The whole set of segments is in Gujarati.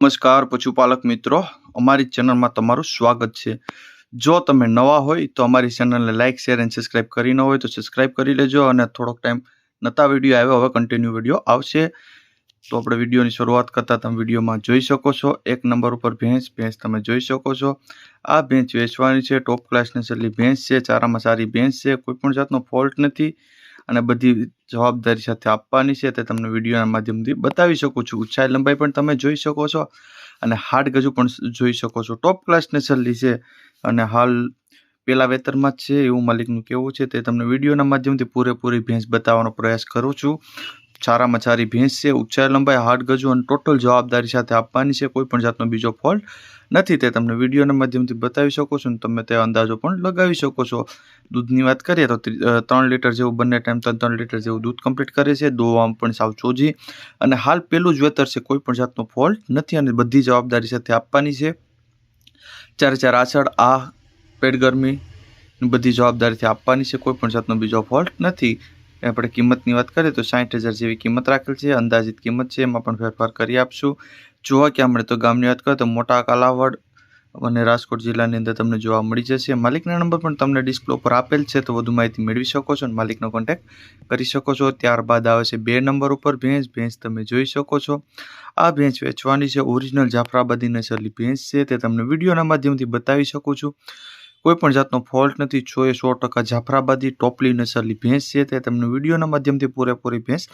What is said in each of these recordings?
નમસ્કાર પશુપાલક મિત્રો. અમારી ચેનલમાં તમારું સ્વાગત છે. જો તમે નવા હોય તો અમારી ચેનલને લાઇક શેર એન્ડ સબસ્ક્રાઈબ કરી ન હોય તો સબસ્ક્રાઈબ કરી લેજો અને થોડોક ટાઈમ નતા વીડિયો આવ્યો હવે કન્ટિન્યુ વીડિયો આવશે. તો આપણે વિડીયોની શરૂઆત કરતાં તમે વિડીયોમાં જોઈ શકો છો. એક નંબર ઉપર ભેંસ ભેંસ તમે જોઈ શકો છો. આ ભેંસ વેચવાની છે ટોપ ક્લાસની છેલ્લી ભેંસ છે, ચારામાં સારી ભેંસ છે કોઈપણ જાતનો ફોલ્ટ નથી. અને બધી જવાબદારી સાથે આપવાની છે તે તમને વિડીયોના માધ્યમથી બતાવી શકું છું. ઊંચાઈ લંબાઈ પણ તમે જોઈ શકો છો અને હાડ ગજુ પણ જોઈ શકો છો. ટોપ ક્લાસ નેસરલી છે અને હાલ પેલા વેતરમાં જ છે એવું માલિકનું કહેવું છે. તે તમને વિડીયોના માધ્યમથી પૂરેપૂરી ભેંસ બતાવવાનો પ્રયાસ કરું છું. સારામાં સારી ભેંસ છે ઊંચાઈ લંબાઈ, હાડ ગજુ અને ટોટલ જવાબદારી સાથે આપવાની છે. કોઈ પણ જાતનો બીજો ફોલ્ટ નથી. તે તમને વિડીયોના માધ્યમથી બતાવી શકો છો અને તમે તે અંદાજો પણ લગાવી શકો છો. દૂધની વાત કરીએ તો ત્રી- ત્રણ લીટર જેવું બંને ટાઈમ ત્રણ ત્રણ લીટર જેવું દૂધ કમ્પ્લીટ કરે છે. દોવામાં પણ સાવ ચોજી. અને હાલ પેલું જ વેતર છે, કોઈ પણ જાતનો ફોલ્ટ નથી અને બધી જવાબદારી સાથે આપવાની છે. ચારે ચાર આછળ આ પેટ ગરમી બધી જવાબદારીથી આપવાની છે, કોઈ પણ જાતનો બીજો ફોલ્ટ નથી. આપણે કિંમતની વાત કરીએ તો સાઠ હજાર જેવી કિંમત રાખેલ છે, અંદાજિત કિંમત છે, એમાં પણ ફેરફાર કરી આપશું. જોવા ક્યાં મળે તો ગામની વાત કરીએ તો મોટા કાલાવડ અને રાજકોટ જિલ્લાની અંદર તમને જોવા મળી જશે. માલિકના નંબર પણ તમને ડિસ્પ્લે ઉપર આપેલ છે, તો વધુ માહિતી મેળવી શકો છો અને માલિકનો કોન્ટેક્ટ કરી શકો છો. ત્યારબાદ આવે છે બે નંબર ઉપર ભેંસ. ભેંસ તમે જોઈ શકો છો. આ ભેંસ વેચવાની છે. ઓરિજિનલ જાફરાબાદી નસલની ભેંસ છે, તે તમને વિડીયોના માધ્યમથી બતાવી શકું છું. કોઈ પણ જાતનો ફોલ્ટ નથી. છો એ સો ટકા જાફરાબાદી ટોપલી નસલની ભેંસ છે, તે તમને વિડીયોના માધ્યમથી પૂરેપૂરી ભેંસ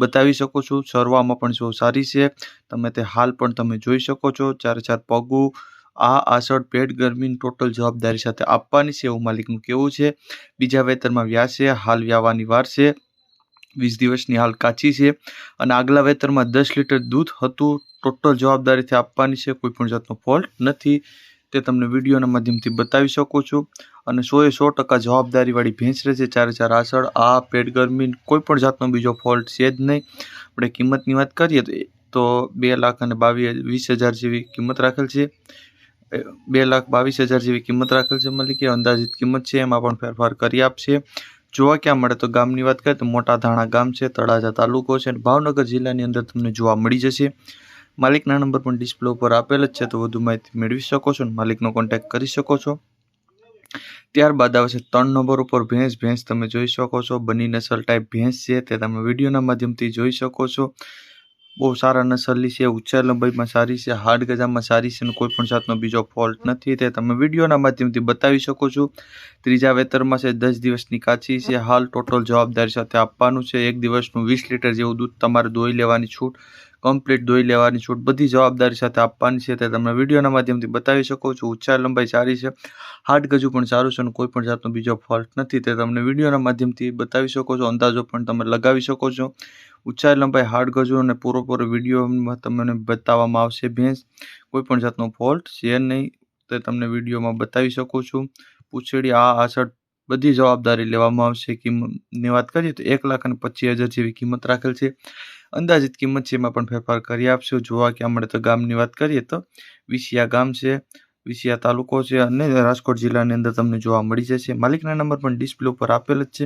બતાવી શકો છો. સરવામાં પણ જો સારી છે, તમે તે હાલ પણ તમે જોઈ શકો છો. ચારે ચાર પગું આ આસળ પેટ ગરમીની ટોટલ જવાબદારી સાથે આપવાની છે. એવું માલિકનું કહેવું છે. બીજા વેતરમાં વ્યાસે હાલ વ્યાવાની વાર છે વીસ દિવસની હાલ કાચી છે. અને આગલા વેતરમાં દસ લીટર દૂધ હતું. ટોટલ જવાબદારીથી આપવાની છે. કોઈપણ જાતનો ફોલ્ટ નથી. તે તમને વિડીયોના માધ્યમથી બતાવી શકું છું. અને સો એ સો ટકા જવાબદારીવાળી ભેંસ રહેશે. ચારે ચાર આસળ. આ પેટ ગરમી કોઈ પણ જાતનો બીજો ફોલ્ટ છે જ નહીં. આપણે કિંમતની વાત કરીએ તો બે લાખ અને બાવીસ, વીસ હજાર જેવી કિંમત રાખેલ છે. બે લાખ બાવીસ હજાર જેવી કિંમત રાખેલ છે મલિકે. અંદાજિત કિંમત છે, એમાં પણ ફેરફાર કરી આપશે. જોવા ક્યાં મળે તો ગામની વાત કરીએ તો મોટા ધાણા ગામ છે, તળાજા તાલુકો છે અને ભાવનગર જિલ્લાની અંદર તમને જોવા મળી જશે. માલિકના નંબર પણ ડિસ્પ્લે ઉપર આપેલ જ છે, તો વધુ માહિતી મેળવી શકો છો અને માલિકનો કોન્ટેક્ટ કરી શકો છો. ત્યારબાદ આવે છે ત્રણ નંબર ઉપર ભેંસ. ભેંસ તમે જોઈ શકો છો. બની નસલ ટાઈપ ભેંસ છે, તે તમે વિડીયોના માધ્યમથી જોઈ શકો છો. બહુ સારા નસલની છે ઉચ્ચાર લંબાઈમાં સારી છે, હાડ ગજામાં સારી છે અને કોઈ પણ જાતનો બીજો ફોલ્ટ નથી. તે તમે વિડીયોના માધ્યમથી બતાવી શકો છો. ત્રીજા વેતરમાં છે, દસ દિવસની કાચી છે, હાલ ટોટલ જવાબદારી સાથે આપવાનું છે. એક દિવસનું વીસ લીટર જેવું દૂધ તમારે દોઈ લેવાની છૂટ. કમ્પ્લીટ દોઈ લેવાની છૂટ બધી જવાબદારી સાથે આપવાની છે તે તમે વિડીયોના માધ્યમથી બતાવી શકો છો. ઉચ્ચાર લંબાઈ સારી છે. હાડ ગજુ પણ સારું છે અને કોઈ પણ જાતનો બીજો ફોલ્ટ નથી તે તમને વિડીયોના માધ્યમથી બતાવી શકો છો. અંદાજો પણ તમે લગાવી શકો છો. ઉચ્ચાર લંબાઈ, હાર્ડ ગજુ અને પૂરેપૂરો વિડીયોમાં તમને બતાવવામાં આવશે ભેંસ. કોઈ પણ જાતનો ફોલ્ટ છે નહીં તે તમને વિડીયોમાં બતાવી શકું છું. પૂછડી, આ આસળ બધી જવાબદારી લેવામાં આવશે. કિંમતની વાત કરીએ તો એક લાખ અને પચીસ હજાર જેવી કિંમત રાખેલ છે. અંદાજિત કિંમત છે એમાં પણ ફેરફાર કરી આપશો. જોવા ક્યાં મળે તો ગામની વાત કરીએ તો વિસિયા ગામ છે વિસિયા તાલુકો છે અને રાજકોટ જિલ્લાની અંદર તમને જોવા મળી જશે. માલિકના નંબર પણ ડિસ્પ્લે ઉપર આપેલ જ છે.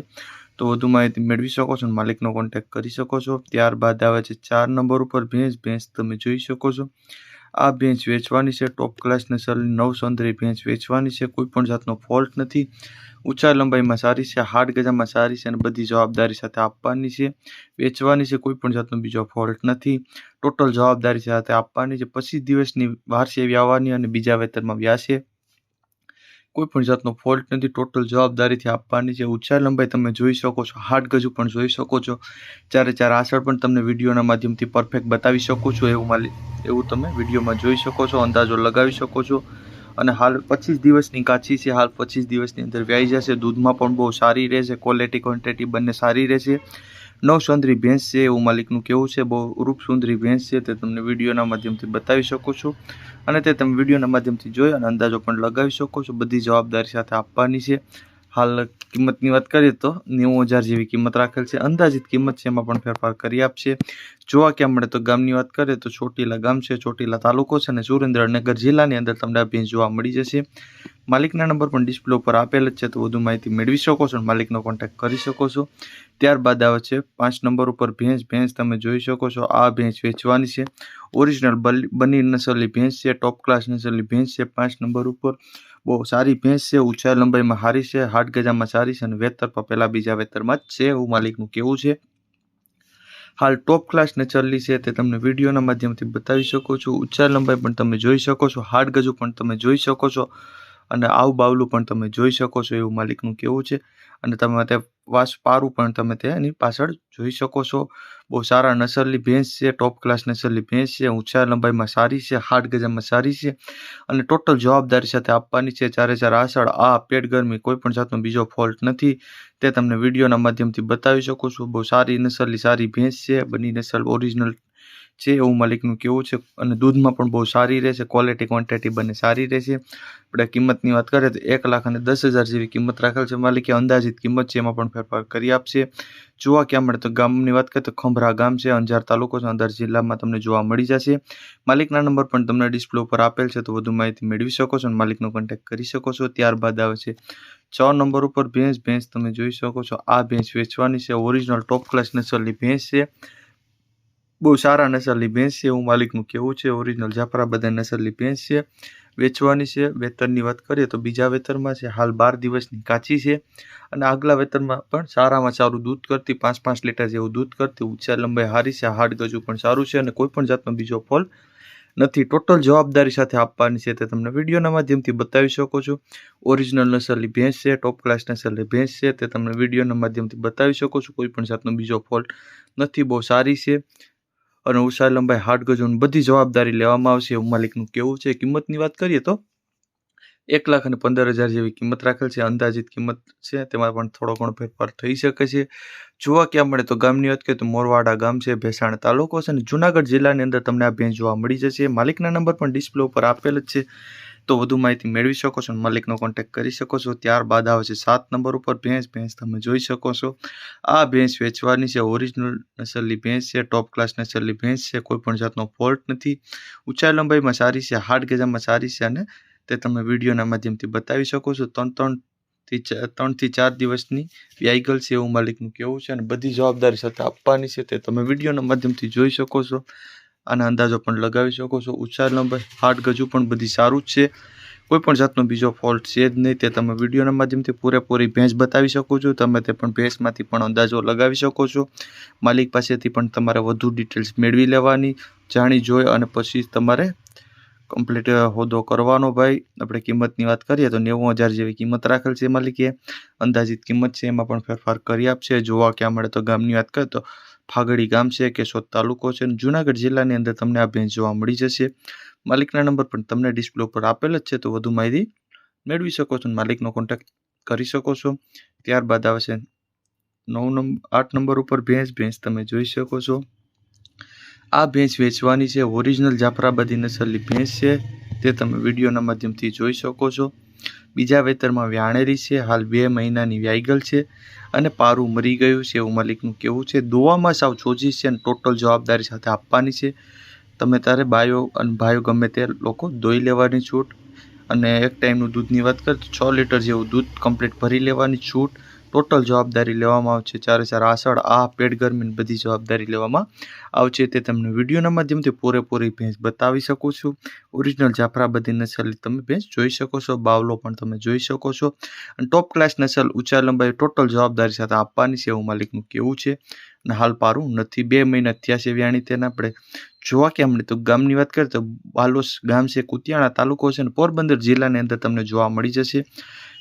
તો વધુ માહિતી મેળવી શકો છો માલિકનો કોન્ટેક્ટ કરી શકો છો. ત્યારબાદ આવે છે ચાર નંબર ઉપર ભેંસ ભેંસ તમે જોઈ શકો છો. આ બેન્ચ વેચવાની છે. ટોપ ક્લાસ નસલની નવ બેન્ચ વેચવાની છે. કોઈ પણ જાતનો ફોલ્ટ નથી. ઊંચા લંબાઈમાં સારી છે. હાડ ગજામાં સારી છે અને બધી જવાબદારી સાથે આપવાની છે. વેચવાની છે. કોઈ પણ જાતનો બીજો ફોલ્ટ નથી. ટોટલ જવાબદારી સાથે આપવાની છે. પચીસ દિવસની વારસે વ્યાવાની અને બીજા વેતરમાં વ્યાસે કોઈ પણ જાતનો ફોલ્ટ નથી ટોટલ જવાબદારીથી આપવાની છે. ઊંચાઈ લંબાઈ તમે જોઈ શકો છો હાર્ડ ગજુ પણ જોઈ શકો છો. ચારે ચાર આસળ પણ તમને વિડીયોના માધ્યમથી પરફેક્ટ બતાવી શકું છું. એવું માલી, એવું તમે વિડીયોમાં જોઈ શકો છો, અંદાજો લગાવી શકો છો. અને હાલ પચીસ દિવસની કાચી છે, હાલ પચીસ દિવસની અંદર વ્યાઈ જશે. દૂધમાં પણ બહુ સારી રહેશે ક્વોલિટી ક્વોન્ટિટી બંને સારી રહેશે. નવ સુંદરી ભેંસ છે, એવું માલિકનું કેવું છે. બહુ રૂપ સુંદરી ભેંસ છે, તે તમને વિડીયોના માધ્યમથી બતાવી શકું છું. અને તે તમે વિડીયોના માધ્યમથી જોઈ અને અંદાજો પણ લગાવી શકો છો. બધી જવાબદારી સાથે આપવાની છે. હાલ કિંમતની વાત કરીએ તો નેવું હજાર જેવી કિંમત રાખેલ છે. અંદાજિત કિંમત છે, એમાં પણ ફેરફાર કરી આપશે. જોવા ક્યાં મળે તો ગામની વાત કરીએ તો ચોટીલા ગામ છે, ચોટીલા તાલુકો છે અને સુરેન્દ્રનગર જિલ્લાની અંદર તમને આ ભેંસ જોવા મળી જશે. માલિકના નંબર પણ ડિસ્પ્લે ઉપર આપેલ જ છે, તો વધુ માહિતી મેળવી શકો છો માલિકનો કોન્ટેક્ટ કરી શકો છો. ત્યારબાદ આવે છે, પાંચ નંબર ઉપર ભેંસ. ભેંસ તમે જોઈ શકો છો, આ ભેંસ વેચવાની છે. ઓરિજિનલ બની નસલની ભેંસ છે ટોપ ક્લાસ નસલની ભેંસ છે, પાંચ નંબર ઉપર. બહુ સારી ભેંસ છે ઊંચા લંબાઈમાં સારી છે, હાટ ગજામાં સારી છે અને વેતર પર પહેલાં બીજા વેતરમાં જ છે, એવું માલિકનું કેવું છે. હાલ ટોપ ક્લાસ નેચરલી છે, તે તમને વિડીયોના માધ્યમથી બતાવી શકો છો. ઉચ્ચાર લંબાઈ પણ તમે જોઈ શકો છો હાડ ગજુ પણ તમે જોઈ શકો છો. અને આવું બાવલું પણ તમે જોઈ શકો છો એવું માલિકનું કેવું છે. અને તમે તે વાસ પારું પણ તમે તે એની પાછળ જોઈ શકો છો. બહુ સારા નસલની ભેંસ છે ટોપ ક્લાસ નસલની ભેંસ છે, ઊંચા લંબાઈમાં સારી છે હાટ ગજામાં સારી છે અને ટોટલ જવાબદારી સાથે આપવાની છે. ચારે ચાર આસળ આ પેટ ગરમી કોઈ પણ જાતનો બીજો ફોલ્ટ નથી, તે તમને વિડીયોના માધ્યમથી બતાવી શકો છો. બહુ સારી નસલની સારી ભેંસ છે, બની નસલ ઓરિજિનલ છે એવું માલિકનું કેવું છે અને દૂધમાં પણ બહુ સારી રહેશે ક્વોલિટી ક્વોન્ટિટી બંને સારી રહેશે આપણે કિંમતની વાત કરીએ તો એક લાખ અને દસ હજાર જેવી કિંમત રાખેલ છે. માલિકે અંદાજિત કિંમત છે એમાં પણ ફેરફાર કરી આપશે. જોવા ક્યાં મળે તો ગામની વાત કરીએ તો ખંભરા ગામ છે, અંજાર તાલુકો છે. અંજાર જિલ્લામાં તમને જોવા મળી જશે. માલિકના નંબર પણ તમને ડિસ્પ્લે ઉપર આપેલ છે, તો વધુ માહિતી મેળવી શકો છો અને માલિકનો કોન્ટેક્ટ કરી શકો છો. ત્યારબાદ આવે છે છ નંબર ઉપર ભેંસ. ભેંસ તમે જોઈ શકો છો. આ ભેંસ વેચવાની છે. ઓરિજિનલ ટોપ ક્લાસ નસલની ભેંસ છે. બહુ સારા નસલની ભેંસ છે એવું માલિકનું કહેવું છે ઓરિજિનલ જાફરાબાદ નસલની ભેંસ છે, વેચવાની છે વેતરની વાત કરીએ તો બીજા વેતરમાં છે, હાલ બાર દિવસની કાચી છે અને આગલા વેતરમાં પણ સારામાં સારું દૂધ કરતી પાંચ પાંચ લીટર જેવું દૂધ કરતી, ઊંચા લંબાઈ હારી છે, હાડ ગજુ પણ સારું છે અને કોઈ પણ જાતનો બીજો ફોલ નથી. ટોટલ જવાબદારી સાથે આપવાની છે તે તમને વિડીયોના માધ્યમથી બતાવી શકો છો. ઓરિજિનલ નસલની ભેંસ છે ટોપ ક્લાસ નસલની ભેંસ છે, તે તમને વિડીયોના માધ્યમથી બતાવી શકો છો. કોઈ પણ જાતનો બીજો ફોલ્ટ નથી, બહુ સારી છે. અને ઊંચાઈ લંબાઈ હાટ ગજુન બધી જવાબદારી લેવામાં આવશે એવું માલિકનું કેવું છે. કિંમતની વાત કરીએ તો એક લાખ અને પંદર હજાર જેવી કિંમત રાખેલ છે. અંદાજિત કિંમત છે. તેમાં પણ થોડો ઘણો ફેરફાર થઈ શકે છે. જોવા ક્યાં મળે તો ગામની વાત કરીએ તો મોરવાડા ગામ છે, ભેસાણ તાલુકો છે અને જુનાગઢ જિલ્લાની અંદર તમને આ ભેંસ જોવા મળી જશે. માલિકના નંબર પણ ડિસ્પ્લે ઉપર આપેલ જ છે. તો વધુ માહિતી મેળવી શકો છો માલિકનો કોન્ટેક્ટ કરી શકો છો. ત્યારબાદ આવે છે સાત નંબર ઉપર ભેંસ. ભેંસ તમે જોઈ શકો છો. આ ભેંસ વેચવાની છે. ઓરિજિનલ નસલની ભેંસ છે. ટોપ ક્લાસ નસલની ભેંસ છે. કોઈ પણ જાતનો ફોલ્ટ નથી. ઊંચાઈ લંબાઈમાં સારી છે. હાર્ડ ગજામાં સારી છે અને તે તમે વિડીયોના માધ્યમથી બતાવી શકો છો. ત્રણ ત્રણથી ત્રણથી ચાર દિવસની વ્યાયગલ છે એવું માલિકનું કેવું છે અને બધી જવાબદારી સાથે આપવાની છે તે તમે વિડીયોના માધ્યમથી જોઈ શકો છો. આના અંદાજો પણ લગાવી શકો છો. ઉચ્ચાર લંબાઈ હાર્ટ ગજુ પણ બધી સારું જ છે. કોઈ પણ જાતનો બીજો ફોલ્ટ છે જ નહીં. તે તમે વિડીયોના માધ્યમથી પૂરેપૂરી ભેંસ બતાવી શકો છો. તમે તે પણ ભેંસમાંથી પણ અંદાજો લગાવી શકો છો. માલિક પાસેથી પણ તમારે વધુ ડિટેલ્સ મેળવી લેવાની. જાણી, જોઈ અને પછી તમારે કમ્પ્લીટ હોદો કરવાનો ભાઈ. આપણે કિંમતની વાત કરીએ તો નેવું હજાર જેવી કિંમત રાખેલ છે માલિકે. અંદાજિત કિંમત છે. એમાં પણ ફેરફાર કરી આપશે. જોવા ક્યાં મળે તો ગામની વાત કરીએ તો ફાગડી ગામ છે કેશોદ તાલુકો છે અને જુનાગઢ જિલ્લાની અંદર તમને આ ભેંસ જોવા મળી જશે. માલિકના નંબર પણ તમને ડિસ્પ્લે ઉપર આપેલ જ છે, તો વધુ માહિતી મેળવી શકો છો માલિકનો કોન્ટેક્ટ કરી શકો છો. ત્યારબાદ આવશે નવ નંબર આઠ નંબર ઉપર ભેંસ ભેંસ તમે જોઈ શકો છો. આ ભેંસ વેચવાની છે ઓરિજિનલ જાફરાબાદી નસલની ભેંસ છે, તે તમે વિડીયોના માધ્યમથી જોઈ શકો છો. બીજા વેતરમાં વ્યાણેરી છે, હાલ બે મહિનાની વ્યાયગલ છે અને પારું મરી ગયું છે. એવું મલિકનું કેવું છે. દોવામાં સાવ છોજી છે અને ટોટલ જવાબદારી સાથે આપવાની છે. તમે તારે બાયો અને ભાઈઓ ગમે તે લોકો દોઈ લેવાની છૂટ અને એક ટાઈમનું દૂધની વાત કરીએ તો છ લીટર જેવું દૂધ કમ્પ્લીટ ભરી લેવાની છૂટ ટોટલ જવાબદારી લેવામાં આવશે. ચારે ચાર આસળ આ પેટ ગરમીની બધી જવાબદારી લેવામાં આવશે. તે તમને વિડીયોના માધ્યમથી પૂરેપૂરી ભેંસ બતાવી શકું છું. ઓરિજિનલ જાફરાબાદી નસલની તમે ભેંસ જોઈ શકો છો. બાવલો પણ તમે જોઈ શકો છો. અને ટોપ ક્લાસ નસલ ઊંચા લંબાઈ ટોટલ જવાબદારી સાથે આપવાની છે. એવું માલિકનું કેવું છે. અને હાલ પારું નથી. બે મહિના થયા છે વ્યાણી તેને. આપણે જોવા કે અમને તો ગામની વાત કરીએ તો બાલોસ ગામ છે, કુતિયાણા તાલુકો છે અને પોરબંદર જિલ્લાની અંદર તમને જોવા મળી જશે.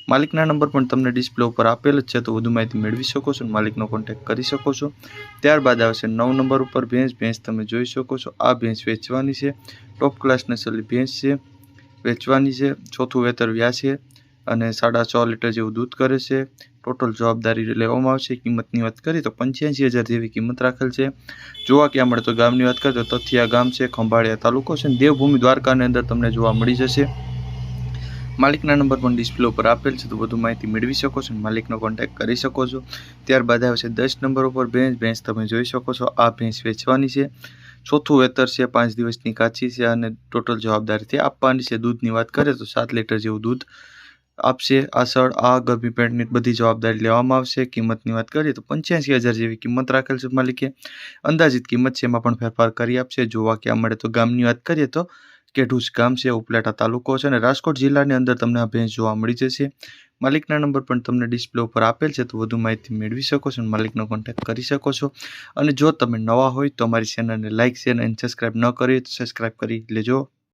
માલિકના નંબર પણ તમને ડિસ્પ્લે ઉપર આપેલ જ છે, તો વધુ માહિતી મેળવી શકો છો માલિકનો કોન્ટેક્ટ કરી શકો છો. ત્યારબાદ આવશે નવ નંબર ઉપર ભેંસ. ભેંસ તમે જોઈ શકો છો, આ ભેંસ વેચવાની છે. ટોપ ક્લાસ નસલની ભેંસ છે, વેચવાની છે. ચોથું વેતર વ્યાસ છે અને સાડા છ લીટર જેવું દૂધ કરે છે. ટોટલ જવાબદારી લેવામાં આવશે. કિંમતની વાત કરીએ તો પંચ્યાસી હજાર જેવી કિંમત રાખેલ છે. જોવા ક્યાં મળે તો ગામની વાત કરીએ તો તથિયા ગામ છે, ખંભાળિયા તાલુકો છે દેવભૂમિ દ્વારકાની અંદર તમને જોવા મળી જશે. માલિકના નંબર પણ ડિસ્પ્લે ઉપર આપેલ છે, તો વધુ માહિતી મેળવી શકો છો માલિકનો કોન્ટેક્ટ કરી શકો છો. ત્યારબાદ આવે છે દસ નંબર ઉપર ભેંસ. ભેંસ તમે જોઈ શકો છો, આ ભેંસ વેચવાની છે. ચોથું વેતર છે, પાંચ દિવસની કાચી છે અને ટોટલ જવાબદારીથી આપવાની છે. દૂધની વાત કરીએ તો સાત લીટર જેવું દૂધ આપશે. આસળ આ ગર્ભી પેન્ટની બધી જવાબદારી લેવામાં આવશે. કિંમતની વાત કરીએ તો પંચ્યાસી હજાર જેવી કિંમત રાખેલ છે માલિકે. અંદાજિત કિંમત છે એમાં પણ ફેરફાર કરી આપશે. જોવા ક્યાં મળે તો ગામની વાત કરીએ તો કેઢુસ ગામ છે, ઉપલેટા તાલુકો છે અને રાજકોટ જિલ્લાની અંદર તમને આ ભેંસ જોવા મળી જશે. માલિકના નંબર પણ તમને ડિસ્પ્લે ઉપર આપેલ છે, તો વધુ માહિતી મેળવી શકો છો અને માલિકનો કોન્ટેક્ટ કરી શકો છો. અને જો તમે નવા હોય તો અમારી ચેનલને લાઇક શેર અને સબસ્ક્રાઈબ ન કરી તો સબસ્ક્રાઇબ કરી લેજો.